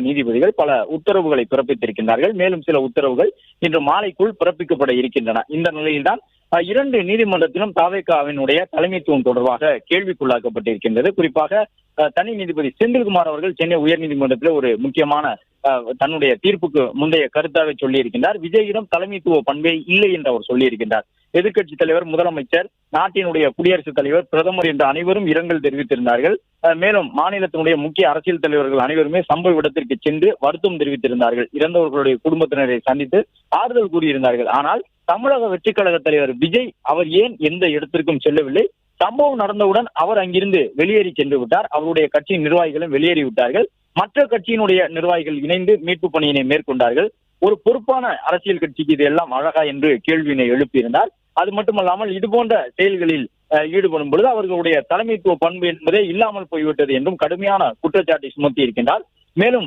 நீதிபதிகள் பல உத்தரவுகளை பிறப்பித்திருக்கின்றார்கள். மேலும் சில உத்தரவுகள் இன்று மாலைக்குள் பிறப்பிக்கப்பட இருக்கின்றன. இந்த நிலையில்தான் இரண்டு நீதிமன்றத்திலும் தாவேகாவினுடைய தலைமைத்துவம் தொடர்பாக கேள்விக்குள்ளாக்கப்பட்டிருக்கின்றது. குறிப்பாக அஹ், தனி நீதிபதி செந்தில்குமார் அவர்கள் சென்னை உயர்நீதிமன்றத்தில் ஒரு முக்கியமான அஹ், தன்னுடைய தீர்ப்புக்கு முந்தைய கருத்தாக சொல்லியிருக்கின்றார். விஜயிடம் தலைமைத்துவ பண்பே இல்லை என்று அவர் சொல்லியிருக்கின்றார். எதிர்க்கட்சி தலைவர் முதலமைச்சர் நாட்டினுடைய குடியரசுத் தலைவர் பிரதமர் என்ற அனைவரும் இரங்கல் தெரிவித்திருந்தார்கள். மேலும் மாநிலத்தினுடைய முக்கிய அரசியல் தலைவர்கள் அனைவருமே சம்பவ இடத்திற்கு சென்று வருத்தம் தெரிவித்திருந்தார்கள். இறந்தவர்களுடைய குடும்பத்தினரை சந்தித்து ஆறுதல் கூறியிருந்தார்கள். ஆனால் தமிழக வெற்றிக் கழக தலைவர் விஜய் அவர் ஏன் எந்த இடத்திற்கும் செல்லவில்லை? சம்பவம் நடந்தவுடன் அவர் அங்கிருந்து வெளியேறி சென்று விட்டார். அவருடைய கட்சியின் நிர்வாகிகளும் வெளியேறி விட்டார்கள். மற்ற கட்சியினுடைய நிர்வாகிகள் இணைந்து மீட்பு பணியினை மேற்கொண்டார்கள். ஒரு பொறுப்பான அரசியல் கட்சிக்கு இது எல்லாம் அழகா என்று கேள்வியினை எழுப்பியிருந்தார். அது மட்டுமல்லாமல் இது போன்ற செயல்களில் ஈடுபடும் பொழுது அவர்களுடைய தலைமைத்துவ பண்பு என்பதே இல்லாமல் போய்விட்டது என்றும் கடுமையான குற்றச்சாட்டை சுமத்தி இருக்கின்றார் மேலும்